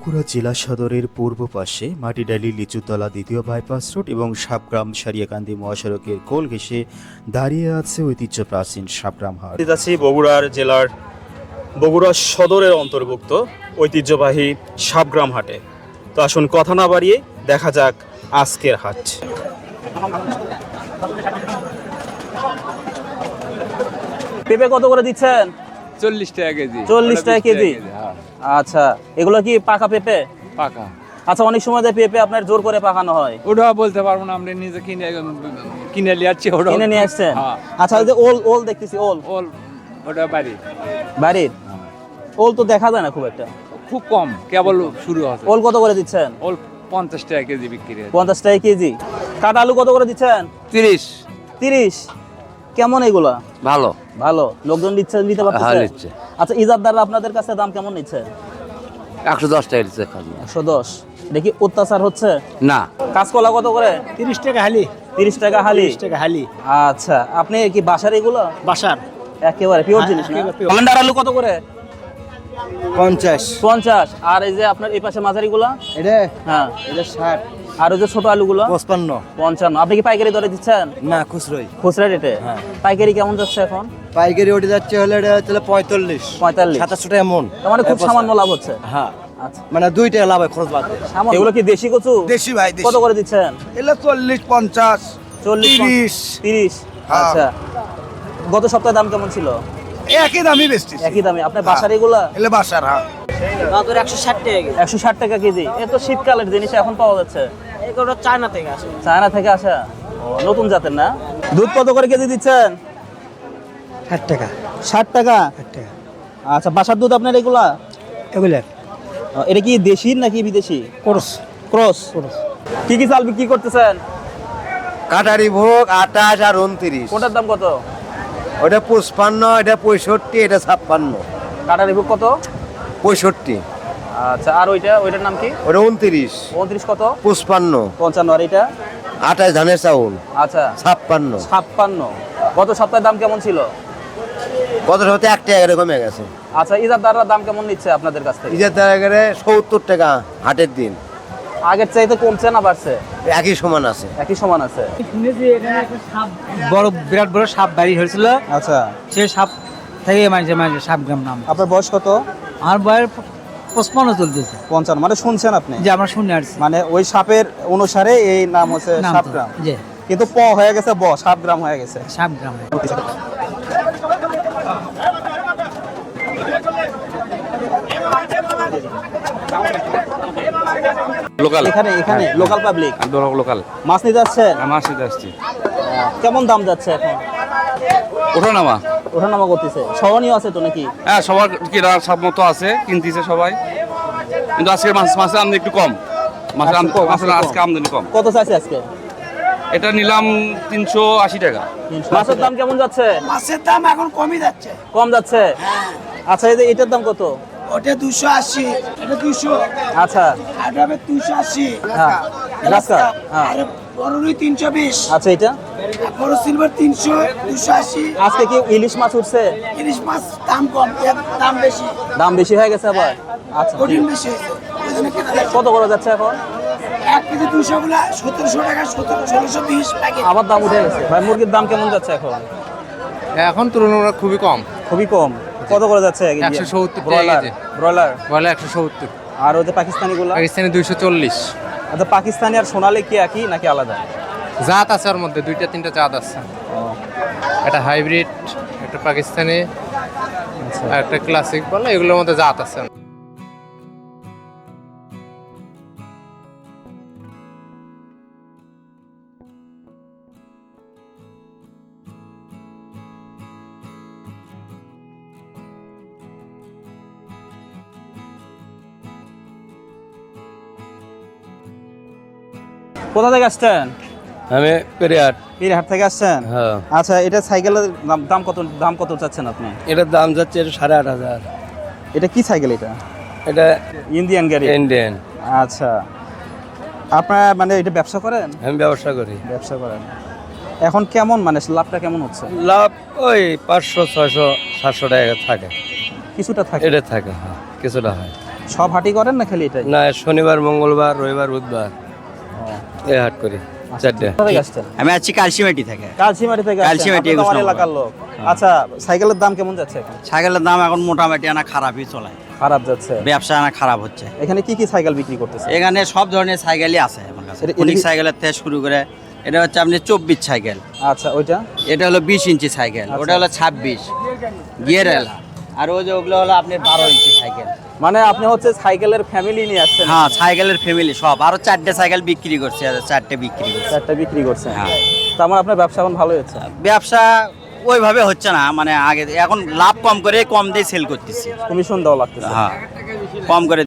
বগুড়া জেলা সদরের পূর্ব পাশে মাটিডালি লিচুতলা দ্বিতীয় বাইপাস রোড এবং সাবগ্রাম সারিয়াকান্দি মহাসড়কের কোল ঘেঁষে দাঁড়িয়ে আছে ঐতিহ্য প্রাচীন সাবগ্রাম হাট আছি বগুড়ার জেলার বগুড়া সদরের অন্তর্ভুক্ত ঐতিহ্যবাহী সাবগ্রাম হাটে। তো আসুন কথা না বাড়িয়ে দেখা যাক আজকের হাট। পেঁপে কত করে দিচ্ছেন? চল্লিশ টাকা কেজি। 40 টাকা কেজি? হ্যাঁ আচ্ছা এগুলো কি পাকা পেঁপে? পাকা। আচ্ছা অনেক সময় দেয় পেঁপে আপনার জোর করে পাকানো হয়। ওটা বলতে পারব না আমরা নিজে কিনে কিনে নিয়ে যাচ্ছি ওটা কিনে নিয়ে আসছেন? হ্যাঁ। আচ্ছা ওই যে ওল ওল দেখতেছি ওল। ওল ওটা বাড়ি। বাড়ির? ওল তো দেখা যায় না খুব একটা। খুব কম কেবল শুরু হচ্ছে। ওল কত করে দিচ্ছেন? ওল পঞ্চাশ টাকা কেজি বিক্রি হয় পঞ্চাশ টাকা কেজি। কাটা আলু কত করে দিচ্ছেন? তিরিশ। তিরিশ। কেমন এগুলা? ভালো। ভালো। লোকজন নিচ্ছে নিতে হ্যাঁ, পারতেছে নিচ্ছে। আচ্ছা ইজারদাররা আপনাদের কাছে দাম কেমন নিচ্ছে? একশো দশ টাকা খাজনা একশো দশ। দেখি অত্যাচার হচ্ছে? না। কাঁচকলা কত করে? তিরিশ টাকা হালি। তিরিশ টাকা হালি? টাকা হালি। আচ্ছা আপনি কি বাসার এগুলো? বাসার। একেবারে পিওর জিনিস না? একেবারে আলু কত করে? পঞ্চাশ। পঞ্চাশ। আর এই যে আপনার এই পাশে মাঝারিগুলো? এটা? হ্যাঁ। এটা ষাট। আর ওই যে ছোট আলুগুলো? পঁচপান্ন। পঞ্চান্ন। আপনি কি পাইকারি দরে দিচ্ছেন? না খুচরোই। খুচরা রেটে? হ্যাঁ। পাইকারি কেমন যাচ্ছে এখন? পাইকারি ওটি যাচ্ছে হলে এটা হচ্ছে পঁয়তাল্লিশ। পঁয়তাল্লিশ। সাতাশশো টাকা মন মানে খুব সামান্য লাভ হচ্ছে? হ্যাঁ। আচ্ছা। মানে দুই টাকা লাভ হয় খরচ বাদ এগুলো কি দেশি কচু? দেশি ভাই কত করে দিচ্ছেন? এগুলো চল্লিশ পঞ্চাশ চল্লিশ তিরিশ। হ্যাঁ। আচ্ছা। গত সপ্তাহে দাম কেমন ছিল? একই দামই বেশি একই দামে আপনার বাসার এগুলা? এগুলো বাসার হ্যাঁ। একশো ষাট টাকা কেজি। এ তো শীতকালের জিনিস এখন পাওয়া যাচ্ছে। এগুলো চায়না থেকে আসে। চায়না থেকে আসা? নতুন জাতের না? দুধ কত করে কেজি দিচ্ছেন? ষাট টাকা। ষাট টাকা? ষাট টাকা। আচ্ছা বাসার দুধ আপনার এগুলা? এগুলো ও, এটা কি দেশি নাকি বিদেশি? করস। ক্রস। ক্রস। কি কি চাল বিক্রি করতেছেন? কাটারি ভোগ আঠাশ আর উনত্রিশ। কোনটার দাম কত? ওটা পঁচপান্ন এটা পঁয়ষট্টি এটা ছাপ্পান্ন। কাটা রিভু কত? পঁয়ষট্টি। আচ্ছা আর ওইটা ওইটার নাম কি? ওটা উনত্রিশ। উনত্রিশ কত? পঁচপান্ন। পঞ্চান্ন আর এটা আঠাশ ধানের চাউল। আচ্ছা। ছাপ্পান্ন। ছাপ্পান্ন। গত সপ্তাহের দাম কেমন ছিল? কত সপ্তাহে এক টাকা কমে গেছে। আচ্ছা ইজারদাররা দাম কেমন নিচ্ছে আপনাদের কাছ থেকে? ইজার টাকা করে সত্তর টাকা হাটের দিন। আগের চাইতে কমছে না বাড়ছে। একই সমান আছে। একই সমান আছে। বড় বিরাট বড় সাপ বাড়ি হয়েছিল। আচ্ছা। সে সাপ থেকে মাঝে মাঝে সাপ গ্রাম নাম। আপনার বয়স কত? আমার বয়ের পঁচপান্ন চলতেছে। পঞ্চান্ন মানে শুনছেন আপনি? যে আমরা শুনে আসছি। মানে ওই সাপের অনুসারে এই নাম হচ্ছে নাম সাপ তো, গ্রাম। জি। কিন্তু প হয়ে গেছে ব হয়ে গেছে। লোকাল এখানে এখানে লোকাল পাবলিক লোকাল মাছ নিতে যাচ্ছেন? আমার সাথে আসছি। কেমন দাম যাচ্ছে এখন? ওঠো নামা ওঠানামা করতেছে। সহনীয় আছে তো নাকি? হ্যাঁ সবার কেনা সব মতো আছে কিনতেছে সবাই। কিন্তু আজকে মাছ মাছের আমদানি একটু কম। মাছের আম- কম, মাছের আজকে আমদানি কম। কত চাইছে আজকে? এটা নিলাম তিনশো আশি টাকা। মাছের দাম কেমন যাচ্ছে? মাছের দাম এখন কমই যাচ্ছে। কম যাচ্ছে? আচ্ছা এই যে এটার দাম কত? ওটা দুশো আশি এটা দুশো। আচ্ছা। আর হবে দুশো আশি। হ্যাঁ। তিনশো বিশ। আচ্ছা এটা? বড় সিলভার তিনশো দুশো আশি। আজকে কি ইলিশ মাছ উঠছে? ইলিশ মাছ দাম কম দাম বেশি। দাম বেশি হয়ে গেছে আবার? আচ্ছা কঠিন বেশি। কত করে যাচ্ছে এখন? এক কেজি দুশো গুলা সতেরোশো টাকা সতেরো ষোলোশো বিশ প্যাকেট। আবার দাম উঠে গেছে। ভাই মুরগির দাম কেমন যাচ্ছে এখন? এখন তুলনামূলক খুবই কম। খুবই কম। কত করে যাচ্ছে একশো সত্তর টাকা ব্রয়লার। ব্রয়লার? একশো সত্তর। আর ওই যে পাকিস্তানি গুলা পাকিস্তানি দুইশো চল্লিশ। আচ্ছা পাকিস্তানি আর সোনালি কি একই নাকি আলাদা? জাত আছে ওর মধ্যে দুইটা তিনটা জাত আছে। একটা হাইব্রিড একটা পাকিস্তানি আর একটা ক্লাসিক বলে এগুলোর মধ্যে জাত আছে। কোথা থেকে আসছেন? আমি পেরিয়ার। হাট থেকে আসছেন? হ্যাঁ। আচ্ছা এটা সাইকেলের দাম- কত দাম কত চাচ্ছেন আপনি? এটার দাম যাচ্ছে এটা সাড়ে আট হাজার। এটা কি সাইকেল এটা? এটা ইন্ডিয়ান গাড়ি। ইন্ডিয়ান। আচ্ছা। আপনার মানে এটা ব্যবসা করেন? আমি ব্যবসা করি। ব্যবসা করেন। এখন কেমন মানে লাভটা কেমন হচ্ছে? লাভ ওই পাঁচশো ছয়শো সাতশো টাকা থাকে। কিছুটা থাকে? এটা থাকে হ্যাঁ কিছুটা হয়। সব হাটই করেন না খালি এটাই? না শনিবার মঙ্গলবার রবিবার বুধবার। এই হাট করি চারটে। আমি আছি কালসিমাটি থেকে। কালচিমাটি থেকে নম্বর। এলাকার লোক। আচ্ছা সাইকেলের দাম কেমন যাচ্ছে এখন? সাইকেলের দাম এখন মোটামুটি আনা খারাপই চলে। খারাপ যাচ্ছে। ব্যবসা আনা খারাপ হচ্ছে। এখানে কি কি সাইকেল বিক্রি করতেছে? এখানে সব ধরনের সাইকেলই আছে আমার কাছে। সাইকেলের থেকে শুরু করে এটা হচ্ছে আপনি চব্বিশ সাইকেল। আচ্ছা ওইটা? এটা হলো বিশ ইঞ্চি সাইকেল আচ্ছা। ওটা হলো ছাব্বিশ। গিয়ার এলা আর ওই যে ওগুলো হলো আপনার বারো ইঞ্চি সাইকেল। মানে আপনি হচ্ছে সাইকেলের ফ্যামিলি নিয়ে আসছেন? হ্যাঁ সাইকেলের ফ্যামিলি সব। আরও চারটে সাইকেল বিক্রি করছে চারটে বিক্রি করছে। চারটে বিক্রি করছে হ্যাঁ। তো আমার আপনার ব্যবসা এখন ভালোই হচ্ছে? ব্যবসা ওইভাবে হচ্ছে না মানে আগে এখন লাভ কম করে কম দিয়ে সেল করতেছি। কমিশন দেওয়া লাগতেছে। হ্যাঁ কম করে